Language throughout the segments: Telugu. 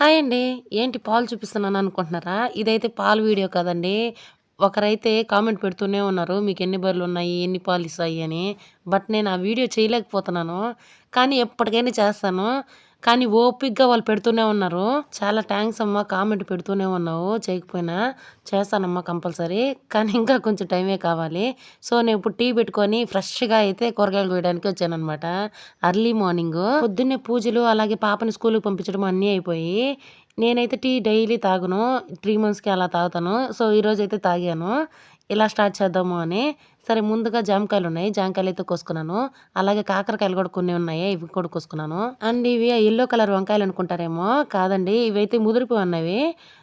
హాయ్ అండి. ఏంటి పాలు చూపిస్తున్నాను అనుకుంటున్నారా? ఇదైతే పాలు వీడియో కదండి. ఒకరైతే కామెంట్ పెడుతూనే ఉన్నారు మీకు ఎన్ని బర్రెలు ఉన్నాయి? ఎన్ని పాలు ఇస్తాయి? అని. బట్ నేను ఆ వీడియో చేయలేకపోతున్నాను. కానీ ఎప్పటికైనా చేస్తాను. కానీ ఓపిక్గా వాళ్ళు పెడుతూనే ఉన్నారు. చాలా థ్యాంక్స్ అమ్మా కామెంట్ పెడుతూనే ఉన్నావు. చేయకపోయినా చేస్తానమ్మా కంపల్సరీ కానీ ఇంకా కొంచెం టైమే కావాలి. సో నేను ఇప్పుడు టీ పెట్టుకొని ఫ్రెష్గా అయితే కూరగాయలు కోయడానికి వచ్చానమాట అర్లీ మార్నింగ్ పొద్దున్నే పూజలు అలాగే పాపని స్కూల్కి పంపించడం అన్నీ అయిపోయి నేనైతే టీ డైలీ తాగును. త్రీ మంత్స్కి అలా తాగుతాను. సో ఈరోజు అయితే తాగాను. ఇలా స్టార్ట్ చేద్దాము అని. సరే ముందుగా జామకాయలు ఉన్నాయి. జామకాయలు అయితే కోసుకున్నాను. అలాగే కాకరకాయలు కూడా కొన్ని ఉన్నాయి. ఇవి కూడా కోసుకున్నాను. అండ్ ఇవి ఎల్లో కలర్ వంకాయలు అనుకుంటారేమో. కాదండి ఇవైతే ముదిరిపోయి ఉన్నవి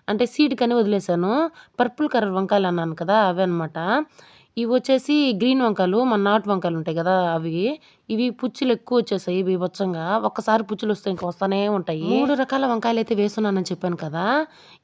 అంటే సీడ్ కని వదిలేసాను పర్పుల్ కలర్ వంకాయలు అన్నాను కదా అవే అనమాట ఇవి వచ్చేసి గ్రీన్ వంకాయలు మన నాటు వంకాయలు ఉంటాయి కదా అవి. ఇవి పుచ్చులు ఎక్కువ వచ్చేసాయి బీభత్సంగా ఒక్కసారి పుచ్చులు వస్తే ఇంకా వస్తానే ఉంటాయి. మూడు రకాల వంకాయలు అయితే వేస్తున్నానని చెప్పాను కదా.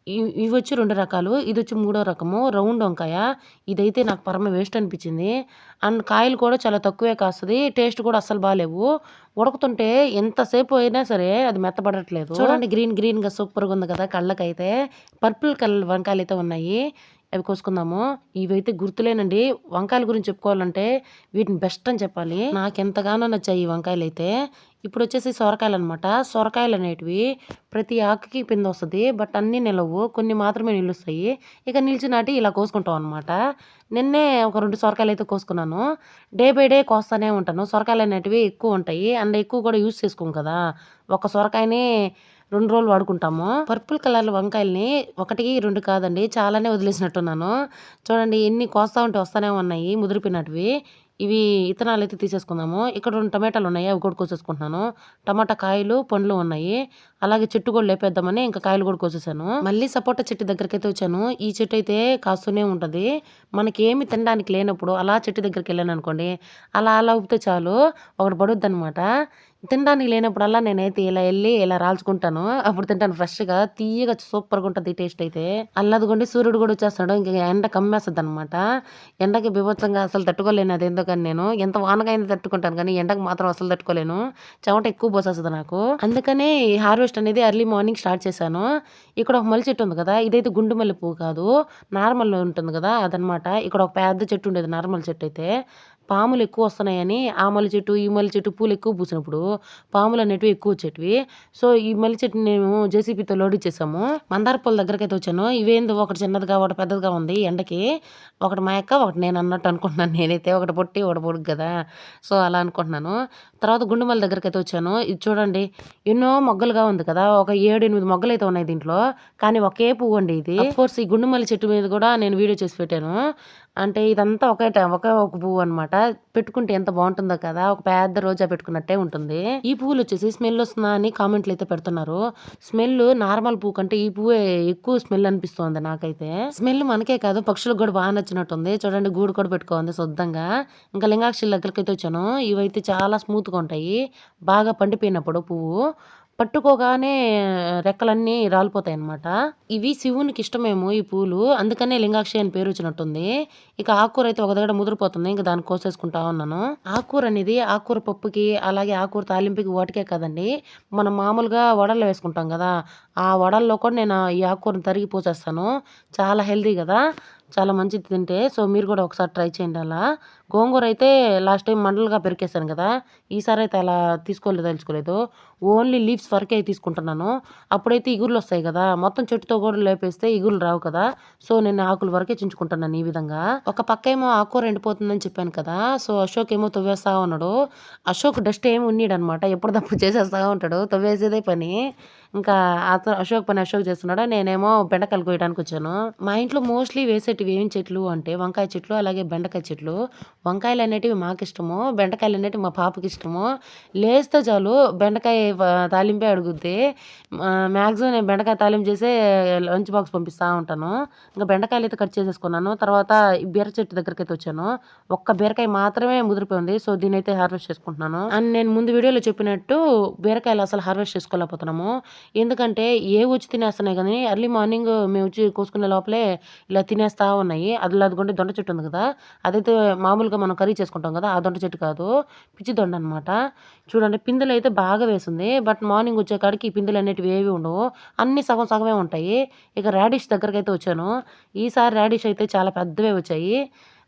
ఇవి ఇవి వచ్చి రెండు రకాలు. ఇది వచ్చి మూడో రకము రౌండ్ వంకాయ. ఇదైతే నాకు పరమ వేస్ట్ అనిపించింది. అండ్ కాయలు కూడా చాలా తక్కువే కాస్తుంది. టేస్ట్ కూడా అస్సలు బాగాలేవు ఉడకుతుంటే ఎంతసేపు అయినా సరే అది మెత్తబడట్లేదు. చూడండి గ్రీన్ గ్రీన్గా సూపర్గా ఉంది కదా కళ్ళకైతే. పర్పుల్ కలర్ వంకాయలు అయితే ఉన్నాయి. అవి కోసుకుందాము. ఇవైతే గుర్తులేనండి. వంకాయల గురించి చెప్పుకోవాలంటే వీటిని బెస్ట్ అని చెప్పాలి. నాకు ఎంతగానో నచ్చాయి ఈ వంకాయలు అయితే ఇప్పుడు వచ్చేసి సొరకాయలు అనమాట సొరకాయలు అనేటివి ప్రతి ఆకుకి పింద వస్తుంది బట్ అన్నీ నిలవు. కొన్ని మాత్రమే నిలుస్తాయి. ఇక నిలిచినాటి ఇలా కోసుకుంటాం అనమాట నిన్నే ఒక రెండు సొరకాయలు అయితే కోసుకున్నాను. డే బై డే కోస్తానే ఉంటాను. సొరకాయలు అనేటివి ఎక్కువ ఉంటాయి. అండ్ ఎక్కువ కూడా యూస్ చేసుకోం కదా. ఒక సొరకాయని రెండు రోజులు వాడుకుంటాము. పర్పుల్ కలర్ వంకాయల్ని ఒకటికి రెండు కాదండి చాలానే వదిలేసినట్టున్నాను. చూడండి ఎన్ని కోస్తా ఉంటే వస్తానే ఉన్నాయి ముదిరిపోయినటివి ఇవి ఇత్తనాలు అయితే తీసేసుకుందాము. ఇక్కడ రెండు టమాటాలు ఉన్నాయి అవి కూడా కోసేసుకుంటున్నాను. టమాటా కాయలు పండ్లు ఉన్నాయి. అలాగే చెట్టు కూడా లేపేద్దామని ఇంకా కాయలు కూడా కోసేసాను. మళ్ళీ సపోటా చెట్టు దగ్గరికి అయితే వచ్చాను. ఈ చెట్టు అయితే కాస్తూనే ఉంటుంది. మనకి ఏమి తినడానికి లేనప్పుడు అలా చెట్టు దగ్గరికి వెళ్ళాను అనుకోండి అలా అలా ఊపితే చాలు. ఒకటి పడుద్ది అనమాట తినడానికి లేనప్పుడల్లా నేనైతే ఇలా వెళ్ళి ఇలా రాల్చుకుంటాను. అప్పుడు తింటాను ఫ్రెష్గా తీయగా సూపర్గా ఉంటుంది టేస్ట్ అయితే. అల్లదిగోండి సూర్యుడు కూడా వచ్చేస్తాడు ఇంకా ఎండ కమ్మేస్తుంది అనమాట ఎండకి బీభత్సంగా అసలు తట్టుకోలేను అది ఎందుకని నేను. ఎంత వానకైనా తట్టుకుంటాను కానీ ఎండకు మాత్రం అసలు తట్టుకోలేను. చెమట ఎక్కువ పోసేస్తుంది నాకు. అందుకనే ఈ హార్వెస్ట్ అనేది ఎర్లీ మార్నింగ్ స్టార్ట్ చేశాను. ఇక్కడ ఒక మల్లి చెట్టు ఉంది కదా ఇదైతే గుండు మల్లె పువ్వు కాదు. నార్మల్ ఉంటుంది కదా అదనమాట ఇక్కడ ఒక పెద్ద చెట్టు ఉండేది నార్మల్ చెట్టు అయితే. పాములు ఎక్కువ వస్తున్నాయని ఆ మల్లి చెట్టు ఈ మల్లి చెట్టు పూలు ఎక్కువ పూసినప్పుడు పాములు అనేటివి ఎక్కువ వచ్చేటివి. సో ఈ మల్లి చెట్టుని మేము జేసీపీతో లోడ్ ఇచ్చేసాము మందార పూల దగ్గరికి అయితే వచ్చాను. ఇవేందో ఒకటి చిన్నదిగా ఒకటి పెద్దదిగా ఉంది ఎండకి. ఒకటి మా యొక్క ఒకటి నేను అన్నట్టు అనుకుంటున్నాను నేనైతే. ఒకటి పొట్టి ఒకటి పొడుగు కదా. సో అలా అనుకుంటున్నాను. తర్వాత గుండుమల్లి దగ్గరికి అయితే వచ్చాను. ఇది చూడండి. ఎన్నో మొగ్గలుగా ఉంది కదా. ఒక ఏడు ఎనిమిది మొగ్గలు అయితే ఉన్నాయి దీంట్లో. కానీ ఒకే పువ్వు అండి ఇది కోర్స్ ఈ గుండుమల్లి చెట్టు మీద కూడా నేను వీడియో చేసి పెట్టాను. అంటే ఇదంతా ఒకే టైం ఒకే ఒక పువ్వు అనమాట పెట్టుకుంటే ఎంత బాగుంటుందో కదా ఒక పెద్ద రోజా పెట్టుకున్నట్టే ఉంటుంది. ఈ పువ్వులు వచ్చేసి స్మెల్ వస్తుందా అని కామెంట్లు అయితే పెడుతున్నారు. స్మెల్ నార్మల్ పువ్వు కంటే ఈ పువ్వు ఎక్కువ స్మెల్ అనిపిస్తుంది నాకైతే. స్మెల్ మనకే కాదు పక్షులకు కూడా బాగా నచ్చినట్టుంది. చూడండి గూడు కూడా పెట్టుకోండి శుద్ధంగా ఇంకా లింగాక్షి దగ్గరికి అయితే వచ్చాను. ఇవైతే చాలా స్మూత్గా ఉంటాయి. బాగా పండిపోయినప్పుడు పువ్వు. పట్టుకోగానే రెక్కలన్నీ రాలిపోతాయి అనమాట ఇవి శివునికి ఇష్టమేమో ఈ పూలు. అందుకనే లింగాక్షి అని పేరు వచ్చినట్టుంది. ఇక ఆకుకూర అయితే ఒక దగ్గర ముదిరిపోతుంది. ఇంకా దాన్ని కోసేసుకుంటా ఉన్నాను. ఆకుకూర అనేది ఆకుకూర పప్పుకి అలాగే ఆకుకూర తాలింపుకి వాటికే కదండి. మనం మామూలుగా వడల్లో వేసుకుంటాం కదా ఆ వడల్లో కూడా నేను ఈ ఆకుకూరని తరిగి పోసేస్తాను. చాలా హెల్దీ కదా. చాలా మంచిది తింటే. సో మీరు కూడా ఒకసారి ట్రై చేయండి అలా. గోంగూర అయితే లాస్ట్ టైం మండలుగా పెరికేసాను కదా. ఈసారి అయితే అలా తీసుకోలేదు తెలుసుకోలేదు ఓన్లీ లీవ్స్ వరకే తీసుకుంటున్నాను. అప్పుడైతే ఇగురులు వస్తాయి కదా. మొత్తం చెట్టుతో కూడా లేపేస్తే ఇగురులు రావు కదా. సో నేను ఆకుల వరకే చించుకుంటున్నాను ఈ విధంగా. ఒక పక్క ఏమో ఆకుకూర ఎండిపోతుందని చెప్పాను కదా. సో అశోక్ ఏమో తవ్వేస్తా ఉన్నాడు. అశోక్ డస్ట్ ఏమి ఉన్నాడు అనమాట తప్పు చేసేస్తా ఉంటాడు. తవ్వేసేదే పని. ఇంకా అతను అశోక్ పని అశోక్ చేస్తున్నాడు? నేనేమో బెండకాయలు కోయడానికి వచ్చాను. మా ఇంట్లో మోస్ట్లీ వేసేటివి ఏం చెట్లు అంటే వంకాయ చెట్లు అలాగే బెండకాయ చెట్లు. వంకాయలు అనేటివి మాకు ఇష్టము బెండకాయలు అనేటివి మా పాపకి ఇష్టము. లేస్తే చాలు బెండకాయ తాలింపే అడుగుద్ది. మ్యాక్సిమం నేను బెండకాయ తాలింపు చేసే లంచ్ బాక్స్ పంపిస్తూ ఉంటాను. ఇంకా బెండకాయలు అయితే కట్ చేసేసుకున్నాను. తర్వాత బీర చెట్టు దగ్గరికి అయితే వచ్చాను. ఒక్క బీరకాయ మాత్రమే ముదిరిపోయింది. సో దీని అయితే హార్వెస్ట్ చేసుకుంటున్నాను. అండ్ నేను ముందు వీడియోలో చెప్పినట్టు బీరకాయలు అసలు హార్వెస్ట్ చేసుకోలేకపోతున్నాము. ఎందుకంటే ఏ వచ్చి తినేస్తున్నాయి కానీ ఎర్లీ మార్నింగ్ మేము వచ్చి కోసుకునే లోపలే ఇలా తినేస్తా ఉన్నాయి. అది లేదుకుంటే దొండ చెట్టు ఉంది కదా అదైతే మామూలుగా మనం కర్రీ చేసుకుంటాం కదా ఆ దొండ చెట్టు కాదు పిచ్చి దొండ అనమాట చూడండి పిందెలు అయితే బాగా వేసింది బట్ మార్నింగ్ వచ్చే కాడికి ఈ పిందెలు అనేటివి ఏవి ఉండవు. అన్ని సగం సగమే ఉంటాయి. ఇక రాడిష్ దగ్గరకైతే అయితే వచ్చాను. ఈసారి రాడిష్ అయితే చాలా పెద్దవే వచ్చాయి.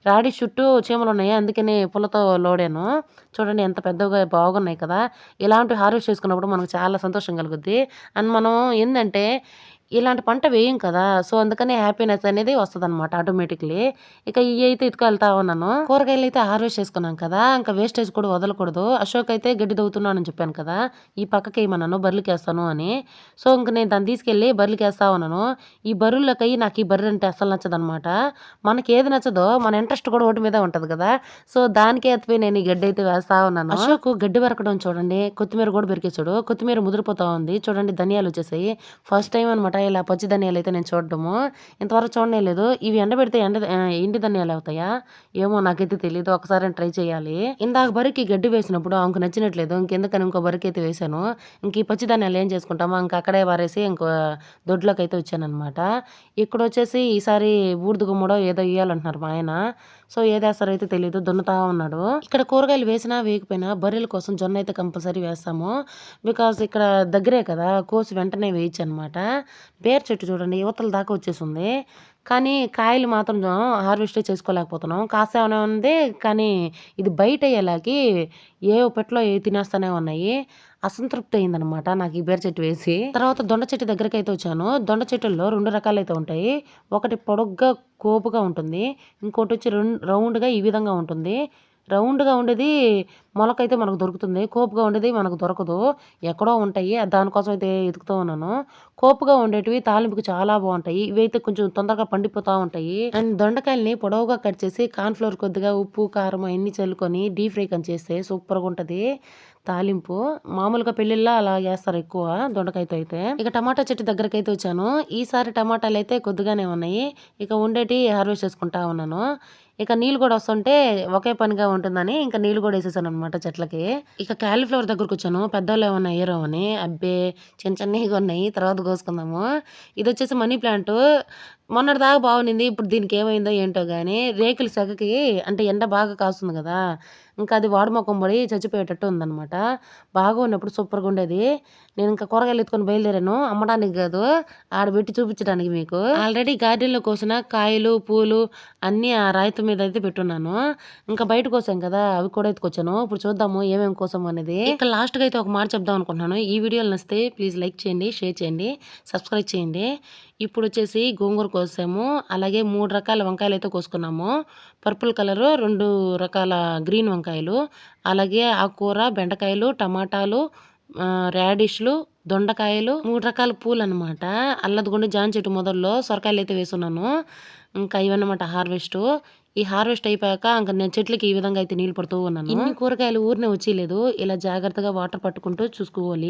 రాడిష్ చుట్టూ చీమలు ఉన్నాయి అందుకని పుల్లతో లోడాను. చూడండి ఎంత పెద్దగా బాగున్నాయి కదా. ఇలాంటి హార్వెస్ట్ చేసుకున్నప్పుడు మనకు చాలా సంతోషం కలుగుద్ది. అండ్ మనం ఏంటంటే ఇలాంటి పంట వేయం కదా. సో అందుకనే హ్యాపీనెస్ అనేది వస్తుంది అనమాట ఆటోమేటిక్లీ. ఇక ఇవి అయితే వెళ్తా ఉన్నాను. కూరగాయలు అయితే హార్వెస్ట్ చేసుకున్నాం కదా. ఇంకా వేస్టేజ్ కూడా వదలకూడదు. అశోక్ అయితే గడ్డి దవ్వుతున్నానని చెప్పాను కదా. ఈ పక్కకి వేయమన్నాను బర్రెలకి వేస్తాను అని. సో ఇంక నేను దాన్ని తీసుకెళ్ళి బర్రెలకేస్తా ఉన్నాను. ఈ బర్రెలకి నాకు ఈ బర్రె అంటే అసలు నచ్చదనమాట మనకి ఏది నచ్చదో మన ఇంట్రెస్ట్ కూడా ఒకటి మీద ఉంటుంది కదా. సో దానికే ఎత్తిపోయి నేను ఈ గడ్డి అయితే వేస్తా ఉన్నాను. అశోక్ గడ్డి వరకడం చూడండి. కొత్తిమీర కూడా పెరికేసాడు కొత్తిమీర ముదిరిపోతా ఉంది. చూడండి ధనియాలు వచ్చేసాయి. ఫస్ట్ టైం అనమాట ఇలా పచ్చి ధనియాలు అయితే నేను చూడడము. ఇంతవరకు చూడనే లేదు. ఇవి ఎండబెడితే ఎండ ఎండి ధనియాలు అవుతాయా? ఏమో నాకైతే తెలియదు ఒకసారి ట్రై చేయాలి. ఇందాక బరికి గడ్డి వేసినప్పుడు ఆమెకు నచ్చినట్లేదు. ఇంకెందుకని ఇంకో బరికి అయితే వేసాను ఇంక ఈ పచ్చి ధాన్యాలు ఏం చేసుకుంటామో ఇంక అక్కడే వారేసి ఇంకో దొడ్లోకి అయితే వచ్చానమాట ఇక్కడ వచ్చేసి ఈసారి బూడిద గుమ్మడో ఏదో ఇవ్వాలంటున్నారు మా ఆయన. సో ఏదేస్తారో అయితే తెలియదు దున్నుతా ఉన్నాడు. ఇక్కడ కూరగాయలు వేసినా వేయకపోయినా బర్రెల కోసం జొన్న అయితే కంపల్సరీ వేస్తాము. బికాస్ ఇక్కడ దగ్గరే కదా కోసి వెంటనే వేయచ్చు అనమాట బేర్ చెట్టు చూడండి యువతల దాకా వచ్చేసింది. కానీ కాయలు మాత్రం హార్వెస్ట్ చేసుకోలేకపోతున్నాం. కాసేనే ఉంది కానీ ఇది బయట అయ్యేలాకి ఏ పెట్లో ఏ తినేస్తూనే ఉన్నాయి. అసంతృప్తి అయిందనమాట నాకు ఈ బేర చెట్టు వేసి. తర్వాత దొండ చెట్టు దగ్గరికి అయితే వచ్చాను. దొండ చెట్టుల్లో రెండు రకాలు అయితే ఉంటాయి. ఒకటి పొడుగ్గా కోపుగా ఉంటుంది. ఇంకోటి వచ్చి రౌండ్గా ఈ విధంగా ఉంటుంది. రౌండ్గా ఉండేది మొలకైతే మనకు దొరుకుతుంది. కోపుగా ఉండేది మనకు దొరకదు. ఎక్కడో ఉంటాయి. దానికోసం అయితే ఎదుగుతూ ఉన్నాను. కోపుగా ఉండేటివి తాలింపుకి చాలా బాగుంటాయి. ఇవి అయితే కొంచెం తొందరగా పండిపోతూ ఉంటాయి. అండ్ దొండకాయల్ని పొడవుగా కట్ చేసి కార్న్ఫ్లోర్ కొద్దిగా ఉప్పు కారం అన్ని చల్లుకొని డీప్ ఫ్రై కన్ చేస్తే సూపర్గా ఉంటుంది తాలింపు. మామూలుగా పెళ్ళిళ్ళలో అలా చేస్తారు ఎక్కువ దొండకాయతో అయితే. ఇక టమాటా చెట్టు దగ్గరికి అయితే వచ్చాను. ఈసారి టమాటాలు అయితే కొద్దిగానే ఉన్నాయి. ఇక ఉండేటి హార్వెస్ట్ చేసుకుంటా ఉన్నాను. ఇక నీళ్ళు కూడా వస్తుంటే ఒకే పనిగా ఉంటుందని ఇంకా నీళ్ళు కూడా వేసేసాను అనమాట చెట్లకి. ఇక క్యాలీఫ్లవర్ దగ్గరకు వచ్చాను. పెద్దవాళ్ళు ఏమన్నా అయ్యారో అని. అబ్బే చిన్న చిన్నవిగా ఉన్నాయి. తర్వాత కోసుకుందాము. ఇది వచ్చేసి మనీ ప్లాంట్. మొన్నటి దాకా బాగుంది ఇప్పుడు దీనికి ఏమైందో ఏంటో కానీ రేకుల సెగకి అంటే ఎండ బాగా కాస్తుంది కదా ఇంకా అది వాడుమొఖం పడి చచ్చిపోయేటట్టు ఉందన్నమాట. బాగా ఉన్నప్పుడు సూపర్గా ఉండేది. నేను ఇంకా కూరగాయలు ఎత్తుకొని బయలుదేరాను. అమ్మడానికి కాదు ఆడ పెట్టి చూపించడానికి మీకు. ఆల్రెడీ గార్డెన్లో కోసిన కాయలు పూలు అన్నీ ఆ రాయితు మీద అయితే పెట్టున్నాను. ఇంకా బయట కోసాం కదా అవి కూడా ఎత్తుకొచ్చాను. ఇప్పుడు చూద్దాము ఏమేమి కోసం అనేది. ఇంకా లాస్ట్గా అయితే ఒక మాట చెప్దాం అనుకుంటున్నాను. ఈ వీడియోలు నచ్చితే ప్లీజ్ లైక్ చేయండి షేర్ చేయండి సబ్స్క్రైబ్ చేయండి. ఇప్పుడు వచ్చేసి గోంగూర కోసాము. అలాగే మూడు రకాల వంకాయలు అయితే కోసుకున్నాము. పర్పుల్ కలరు రెండు రకాల గ్రీన్ వంకాయలు. అలాగే ఆకుకూర బెండకాయలు టమాటాలు ర్యాడిష్లు రాడిష్లు దొండకాయలు మూడు రకాల పూలు అనమాట అల్లదిగుండి జాన్ చెట్టు మొదల్లో సొరకాయలు అయితే వేసున్నాను. ఇంకా ఇవన్నమాట హార్వెస్ట్. ఈ హార్వెస్ట్ అయిపోయాక ఇంకా నేను చెట్లకి ఈ విధంగా అయితే నీళ్ళు పడుతూ ఉన్నాను. ఇన్ని కూరగాయలు ఊరినే వచ్చేయలేదు. ఇలా జాగ్రత్తగా వాటర్ పట్టుకుంటూ చూసుకోవాలి.